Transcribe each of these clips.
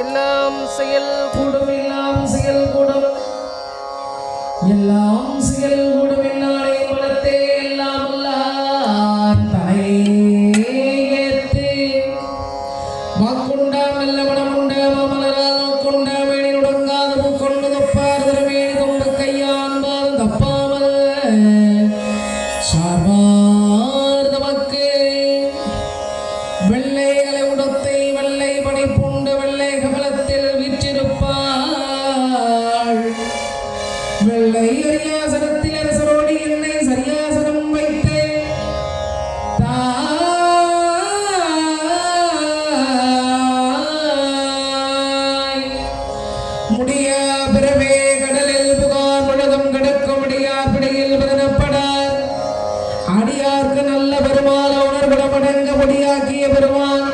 எல்லாம் செயல் கூடும். எல்லாம் செயல் கூடும். எல்லாம் செயல் கூடும் என்னாலே பலத்தே எல்லாம் தாயேத்து வாக்குண்டா மெல்ல படமுண்டா மலரா நோக்குண்டா மேனி நுடங்காது பூக்கொண்டு தப்பார் திருமேனி கொண்டு கையாண்டால் தப்பாமல் வெள்ளை ഉണ്ടാക്കിയ പെരുമാൻ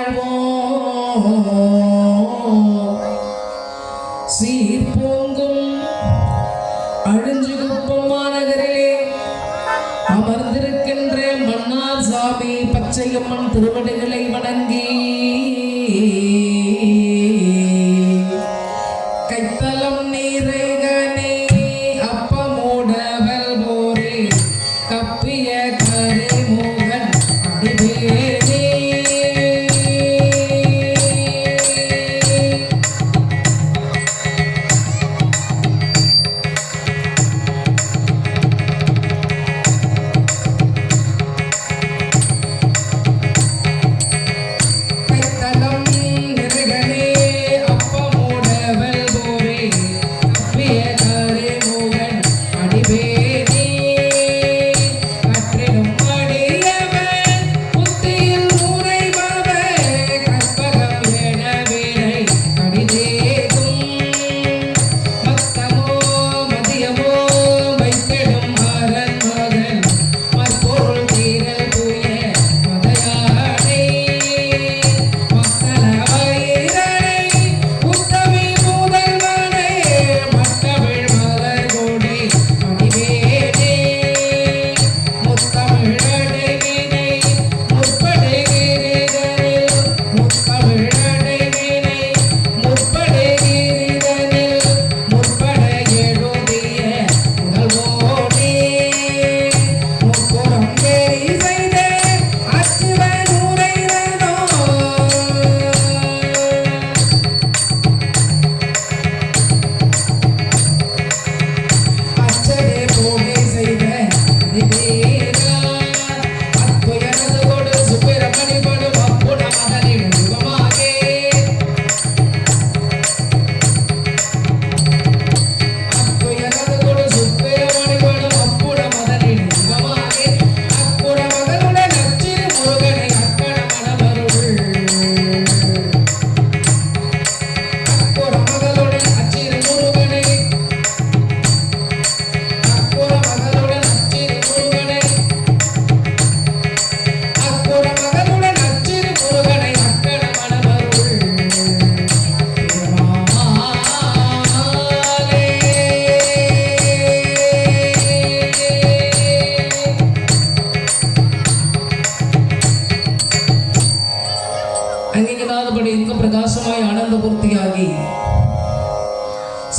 வாழ்வோம் சீர்போங்கும் அழிஞ்சு குப்பம் அமர்ந்திருக்கின்ற மன்னார் சாமி பச்சையம்மன் திருவடிகளை வணங்கி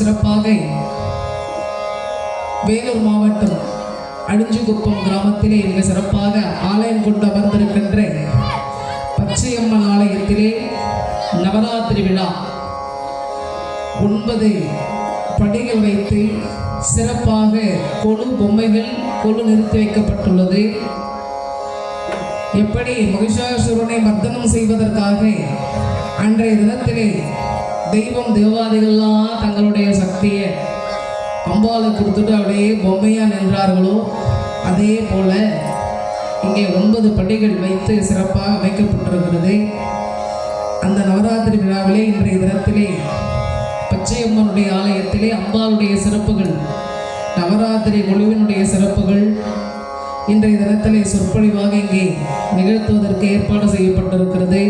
சிறப்பாக வேலூர் மாவட்டம் அழிஞ்சுகுப்பம் கிராமத்திலே மிக சிறப்பாக ஆலயம் கொண்டு அமர்ந்திருக்கின்ற பச்சையம்மன் ஆலயத்திலே நவராத்திரி விழா ஒன்பது படிகள் வைத்து சிறப்பாக கொழு பொம்மைகள் கொழு நிறுத்தி வைக்கப்பட்டுள்ளது. எப்படி மகிஷாசுரனை மர்தனம் செய்வதற்காக அன்றைய தினத்திலே தெய்வம் தேவாதிகள்லாம் தங்களுடைய சக்தியை அம்பாலை கொடுத்துட்டு அப்படியே பொம்மையா நின்றார்களோ அதே போல இங்கே ஒன்பது படிகள் வைத்து சிறப்பாக அமைக்கப்பட்டிருக்கிறது. அந்த நவராத்திரி விழாவிலே இன்றைய தினத்திலே பச்சையம்மனுடைய ஆலயத்திலே அம்பாளுடைய சிறப்புகள் நவராத்திரி குழுவினுடைய சிறப்புகள் இன்றைய தினத்திலே சொற்பொழிவாக இங்கே நிகழ்த்துவதற்கு ஏற்பாடு செய்யப்பட்டிருக்கிறது.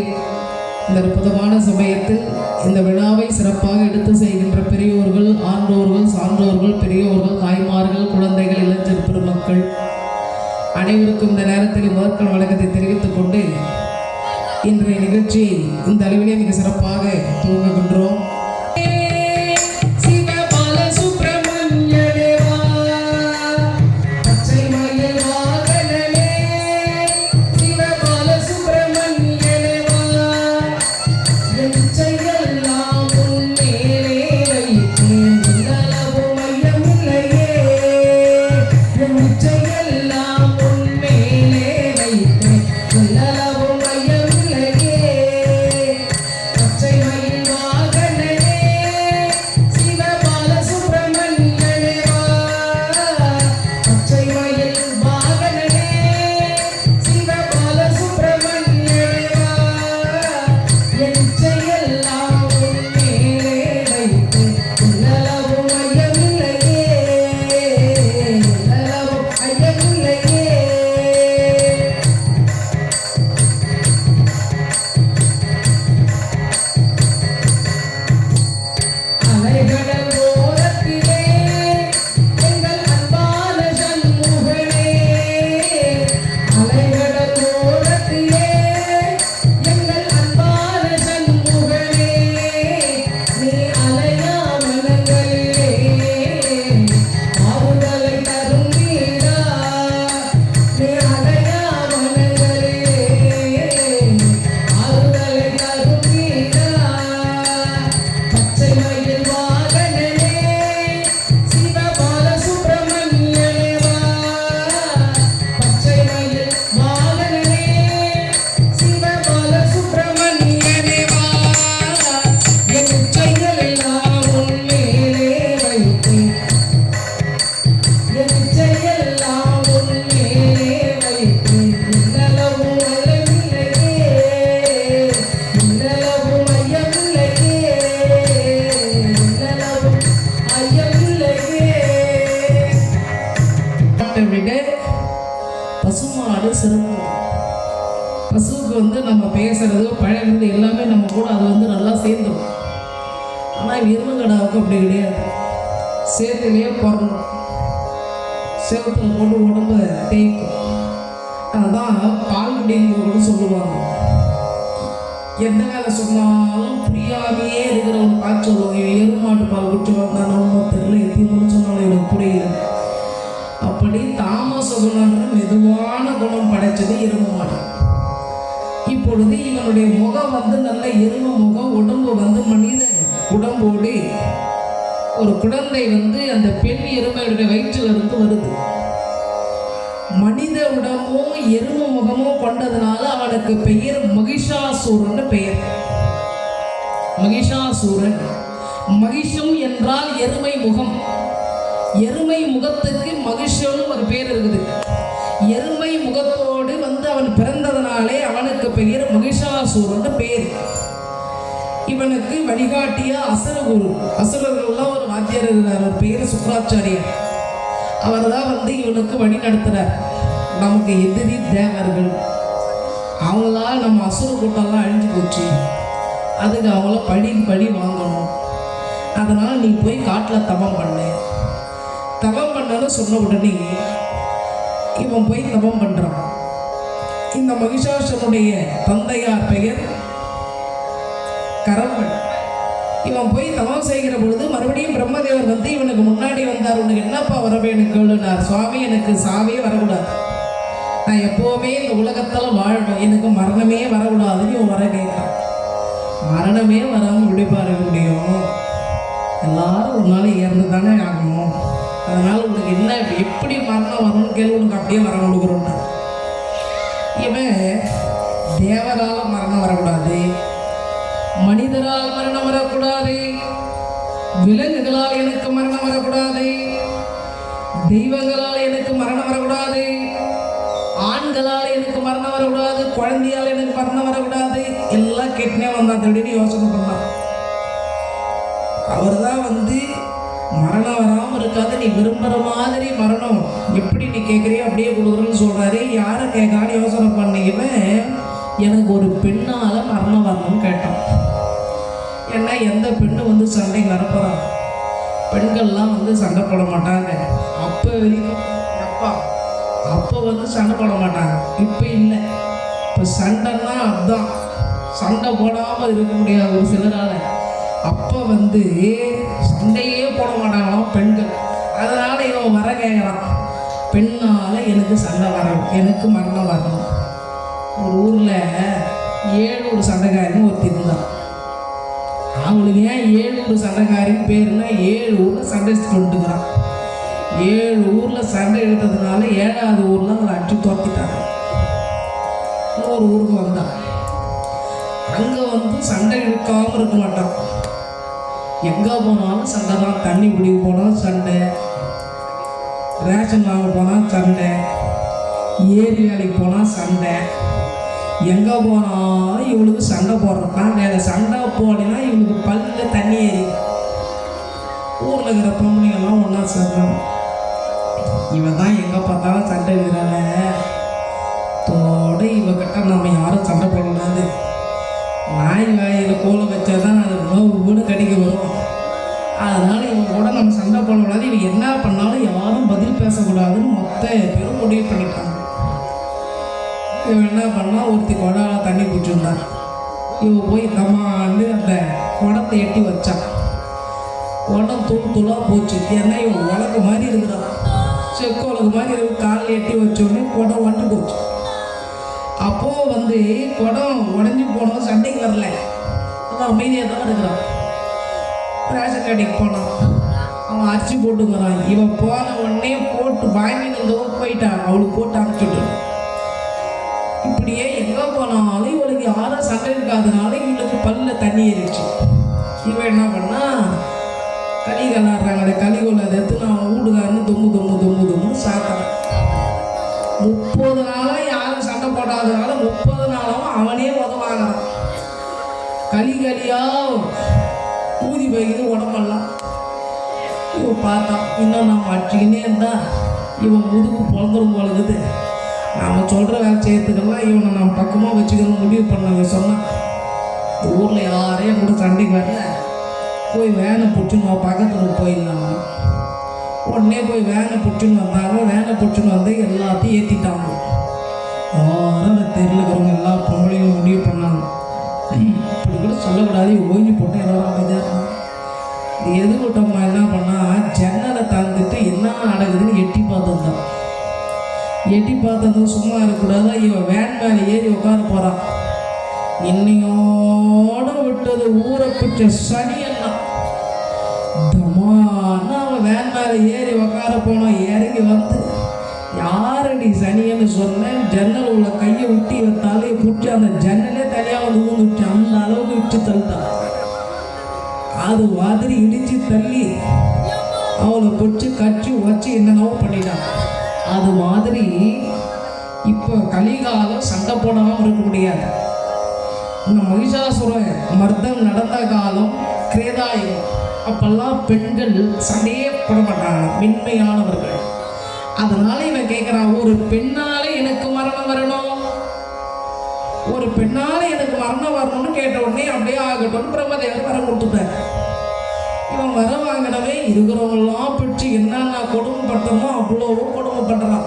இந்த அற்புதமான சமயத்தில் இந்த விழாவை சிறப்பாக எடுத்து செய்கின்ற பெரியோர்கள் ஆன்றோர்கள் சான்றோர்கள் பெரியோர்கள் தாய்மார்கள் குழந்தைகள் இளைஞர் பெருமக்கள் அனைவருக்கும் இந்த நேரத்தில் முதற்கண் வழக்கத்தை தெரிவித்துக் கொண்டு இன்றைய நிகழ்ச்சியை இந்த அளவிலே மிக சிறப்பாக துவங்குகின்றோம். பசுவுக்கு வந்து நம்ம பேசுறது பழகிறது எல்லாமே நம்ம கூட அது வந்து நல்லா சேர்ந்துடும் ஆனால் எருமங்கடாவுக்கு அப்படி கிடையாது. சேர்த்துலேயே பிறணும் சேவத்தில் போட்டு உடம்பு தேய்க்கும். அதுதான் பால் குடிங்க சொல்லுவாங்க. எந்த வேலை சொன்னாலும் புரியாமையே இருக்கிறவங்க பார்த்து சொல்லுவாங்க. எருமாட்டு பால் குடிச்சு வந்தானோ தெரியல எத்தி சொன்னாலும் எனக்கு புரியல. அப்படி தாமச குணம்ன்ற மெதுவான குணம் படைச்சது எரும மாட்டோம் பொழுது இவனுடைய முகம் வந்து நல்ல எரும முகம் உடம்பு வந்து மனித உடம்போடு ஒரு குழந்தை வந்து அந்த பெண் எருமையுடைய வயிற்றிலிருந்து வருது. மனித உடம்பும் எரும முகமும் கொண்டதுனால அவனுக்கு பெயர் மகிஷாசூரன் பெயர். மகிஷாசூரன். மகிஷம் என்றால் எருமை முகம். எருமை முகத்துக்கு மகிஷம்னு ஒரு பேர் இருக்குது. எருமை முகத்தோடு வந்து அவன் பிறந்த அதனாலே அவனுக்கு பெயர் மகிஷாசூரன் பேர் இவனுக்கு வழிகாட்டிய அசுரகுரு. அசுரர்கள்லாம் ஒரு வாத்தியார் இருந்தார் அவர் பேர் சுக்கராச்சாரியர். அவர் தான் வந்து இவனுக்கு வழி நடத்துகிறார் நமக்கு எதிரி தேவர்கள். அவங்களால நம்ம அசுர கூட்டம்லாம் அழிஞ்சு போச்சு. அதுக்கு அவங்கள பழி பழி வாங்கணும். அதனால் நீ போய் காட்டில் தவம் பண்ணு. தவம் பண்ணன்னு சொன்ன உடனே இவன் போய் தவம் பண்ணுறான் இந்த மகிஷாசனுடைய தந்தையார் பெயர் கரம்பன் இவன் போய் தவம் செய்கிற பொழுது மறுபடியும் பிரம்மதேவர் வந்து இவனுக்கு முன்னாடி வந்தார் உனக்கு என்னப்பா வரவேன்னு கேளுனார். சுவாமி எனக்கு சாவே வரக்கூடாது. நான் எப்போவுமே இந்த உலகத்தில் வாழணும். எனக்கு மரணமே வரக்கூடாதுன்னு இவன் வர கேட்குறான். மரணமே வராமல் எப்படி பாருங்க முடியும்? எல்லாரும் ஒரு நாள் இறந்து தானே ஆகணும். அதனால் உனக்கு என்ன எப்படி மரணம் வரும்னு கேள்வி உனக்கு அப்படியே வர கொடுக்குறோம்னா இவன் தேவரால் மரணம் வரக்கூடாது. மனிதரால் மரணம் வரக்கூடாது. விலங்குகளால் எனக்கு மரணம் வரக்கூடாது. தெய்வங்களால் எனக்கு மரணம் வரக்கூடாது. ஆண்களால் எனக்கு மரணம் வரக்கூடாது. குழந்தையால் எனக்கு மரணம் வரக்கூடாது. எல்லாம் கெட்டினே வந்தான் திடீர்னு யோசனை பண்ணான். அவர் தான் வந்து மரணம் வராமல் இருக்காது. நீ விரும்புகிற மாதிரி மரணம். எப்படி நீ கேட்குறியோ அப்படியே கொடுக்குறேன்னு சொல்கிறாரு யாரை கேட்கான்னு யோசனை பண்ணிக்குவேன் எனக்கு ஒரு பெண்ணால் மரணம் வரணும்னு கேட்டான். ஏன்னா எந்த பெண்ணு வந்து சண்டைக்கு வரப்போறா பெண்கள்லாம் வந்து சண்டை போட மாட்டாங்க. அப்போ வரைக்கும் அப்பா அப்போ வந்து சண்டை போட மாட்டாங்க. இப்போ இல்லை. இப்போ சண்டைன்னா அதுதான் சண்டை போடாமல் இருக்க முடியாது ஒரு சிலரால். அப்போ வந்து சண்டையே போட மாட்டாங்களாம் பெண்கள். அதனால் இவன் வர கேட்குறான் பெண்ணால் எனக்கு சண்டை வரணும் எனக்கு மரணம் வரணும் ஒரு ஊரில் ஒரு சண்டைக்காரின்னு ஒருத்தி இருந்தான். அவங்களுக்கு ஏன் ஏழு ஒரு சண்டைக்காரின்னு பேர்னா ஏழு ஊரில் சண்டை வந்துட்டுக்கிறான் ஏழு ஊரில் சண்டை எடுத்ததுனால ஏழாவது ஊரில் அவளை அடிச்சு துரத்திட்டாங்க இன்னொரு ஊருக்கு வந்தான். அங்கே வந்து சண்டை இழுக்காமல் இருக்க மாட்டான். எங்கே போனாலும் சண்டை தான். தண்ணி குடிக்க போனாலும் சண்டை. ரேஷன் வாங்க போனால் சண்டை. ஏரி வேலைக்கு போனால் சண்டை. எங்கே போனாலும் இவளுக்கு சண்டை போடுறதான் வேலை சண்டை போடலைன்னா இவளுக்கு பல்ல தண்ணி ஏறி. ஊரில் இருக்கிற பொம்பளைங்கெல்லாம் ஒன்றா சேர்றாங்க இவன் தான் எங்கே பார்த்தாலும் சண்டை இருக்கிறாங்க தோட இவகிட்ட நம்ம யாரும் சண்டை போடக்கூடாது. நாய் வாயில் கோலை வச்சா தான் அது வீடு கடிக்க வரும். அதனால் இவன் கூட நம்ம சண்டை போடக்கூடாது. இவன் என்ன பண்ணாலும் யாரும் பதில் பேசக்கூடாதுன்னு மொத்த பேரும் முடிவு பண்ணிட்டாங்க. இவன் என்ன பண்ணால் ஒருத்தி குடால தண்ணி பிடிச்சிருந்தான் இவன் போய் கமாண்டு அந்த குடத்தை எட்டி வச்சான் குடம் தூள் தூளாக போச்சு. ஏன்னா இவன் உலக மாதிரி இருக்கிறான். செக்கு உலக மாதிரி காலில் எட்டி வச்சோடனே குடம் வந்துட்டு போச்சு. அப்போது வந்து குடம் உடஞ்சி போனோம் சண்டைக்கு வரல. அவன் அமைதியாக தான் இருக்கிறான் ரேஷன் கடைக்கு போனான் அவன் அரிசி போட்டுங்கிறான் இவன் போன உடனே போட்டு வாங்கிட்டு இருந்தவன் போயிட்டான். அவளுக்கு போட்டு அனுப்பிச்சுட்டு. இப்படியே எங்கே போனாலும் இவளுக்கு யாரும் சண்டை இருக்காதனால இவளுக்கு பல்ல தண்ணி ஏறிடுச்சு. இவன் என்ன பண்ணா களி கலாடுறாங்க களிகோல அதை எடுத்து நான் வீடுகாரன்னு தொம்மு தொம்பு தொம்பு தொம்முன்னு சாத்தான் முப்பது நாள் யாரும் முப்பது நாளாவும் அவனே உதவாகிறான் களி களியா ஊதி போய்க்குது உடம்பெல்லாம். இவன் பார்த்தான் இன்னும் நம்ம அடிச்சுக்கினே இருந்தா இவன் முதுகு பிறந்துடும் போலகுது நாம் சொல்கிற வேலை செய்யறதுக்கெல்லாம் இவனை நம்ம பக்கமாக வச்சுக்கணும் முடிவு பண்ண சொன்னான் ஊரில் யாரையும் கூட சண்டைக்கு வரல. போய் வேனை பிடிச்சின்னு பக்கத்தில் போயிடலாம். உடனே போய் வேனை பிடிச்சின்னு வந்தாங்க. வேனை பிடிச்சின்னு வந்து எல்லாத்தையும் ஏற்றிட்டாங்க யாரும் தெருவில் இருக்கிறவங்க எல்லா பொம்பளையும் முடிவு பண்ணாங்க. இப்படி கூட சொல்லக்கூடாது. ஓய்வு போட்டு எல்லாரும் அமைதியாக இருந்தாங்க இது எது என்ன பண்ணால் ஜன்னலை தாழ்ந்துட்டு என்ன நடக்குதுன்னு எட்டி பார்த்துருந்தான் எட்டி பார்த்ததும் சும்மா இருக்கக்கூடாது? இவன் வேன் மேலே ஏறி உட்கார போகிறான் இன்னையோட விட்டது ஊரை பிடிச்ச சனி எல்லாம் தமான்னு அவன் வேன் மேலே ஏறி உட்கார போனான் இறங்கி வந்து யாரடி சனியன்னு சொன்னேன் ஜன்னல் உள்ள கையை விட்டு இவன் தலையை பிடிச்சி அந்த ஜன்னலே தனியாக வந்து ஊந்துச்சு அந்த அளவுக்கு விட்டு தள்ளிட்டான் அது மாதிரி இடிச்சு தள்ளி அவளை பிடிச்சி கட்சி வச்சு என்னென்னவோ பண்ணிட்டான் அது மாதிரி இப்போ கலிகாலம் சண்டை போடாமல் இருக்க முடியாது. இந்த மகிஷாசுர மர்தம் நடந்த காலம் கிரேதாயம் அப்பெல்லாம் பெண்கள் சண்டையே போட மாட்டாங்க. மென்மையானவர்கள். அதனால இவன் கேட்குறான் ஒரு பெண்ணால எனக்கு மரணம் வரணும். ஒரு பெண்ணால எனக்கு மரணம் வரணும்னு கேட்ட உடனே அப்படியே ஆகட்டும் பிரம்மதேவர் வர கொடுத்துட்டார். இவன் வர வாங்கினவே இருக்கிறவங்களாம் பிடிச்சி என்னென்ன கொடுமைப்பட்டமோ அவ்வளோ கொடுமைப்படுறான்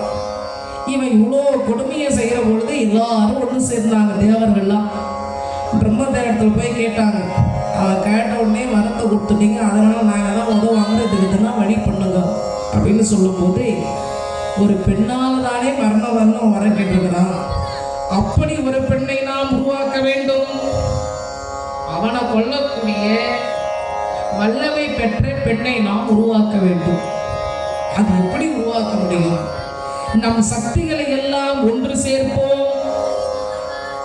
இவன் இவ்வளோ கொடுமையை செய்கிற பொழுது எல்லாரும் ஒன்று சேர்ந்தாங்க தேவர்கள்லாம். பிரம்மதேவத்தில் போய் கேட்டாங்க. அவன் கேட்ட உடனே வரத்தை கொடுத்துட்டீங்க அதனால் நாங்கள் தான் உதவாங்க இதுக்கு வழி பண்ணுங்க அப்படின்னு சொல்லும்போது ஒரு பெண்ணால் தானே மரண வர்ணம் வர கேட்டிருக்கிறான் அப்படி ஒரு பெண்ணை நாம் உருவாக்க வேண்டும். அவனை கொல்லக்கூடிய வல்லமை பெற்ற பெண்ணை நாம் உருவாக்க வேண்டும். அது எப்படி உருவாக்க முடியும்? நம் சக்திகளை எல்லாம் ஒன்று சேர்ப்போம்.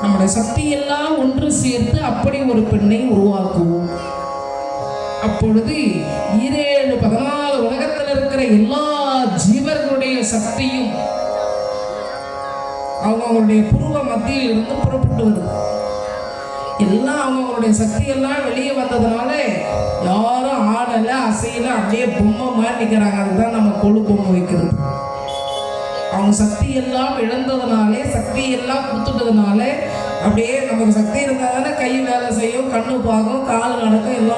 நம்முடைய சக்தி எல்லாம் ஒன்று சேர்த்து அப்படி ஒரு பெண்ணை உருவாக்குவோம். அப்பொழுது ஈரேழு பதினாலு உலகத்தில் இருக்கிற எல்லா சக்தியும் அவங்க அவங்களுடைய புருவ மத்தியில் இருந்து புறப்பட்டு வருது. எல்லாம் அவங்களுடைய சக்தி எல்லாம் வெளியே வந்ததுனால யாரும் ஆடலை அசையில அப்படியே பொம்மை மாதிரி நிற்கிறாங்க அதுதான் நம்ம கொழு பொம்மை வைக்கிறது. அவங்க சக்தி எல்லாம் இழந்ததுனாலே சக்தி எல்லாம் கொடுத்துட்டதுனால அப்படியே நமக்கு சக்தி இருந்தால் தானே கை வேலை செய்யும் கண்ணு பார்க்கும் கால் நடக்கும் எல்லாம்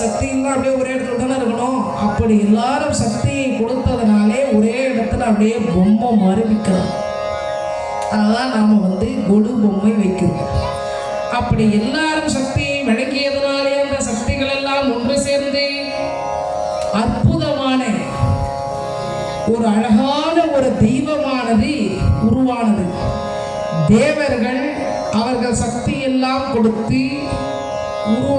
பண்ணும் சக்தி அப்படியே ஒரே இடத்துல தானே இருக்கணும்? அப்படி எல்லாரும் சக்தியை கொடுத்ததுனாலே ஒரே இடத்துல அப்படியே பொம்மை மாதிரி விற்கிறோம் அதான் நாம் வந்து கொடு பொம்மை வைக்கிறோம். அப்படி எல்லாரும் சக்தியை வழங்கியதுனாலே அந்த சக்திகள் எல்லாம் ஒன்று சேர்ந்து அற்புதமான ஒரு அழகான ஒரு தெய்வமானது உருவானது. தேவர்கள் அவர்கள் சக்தி எல்லாம் கொடுத்து உருவாக்கி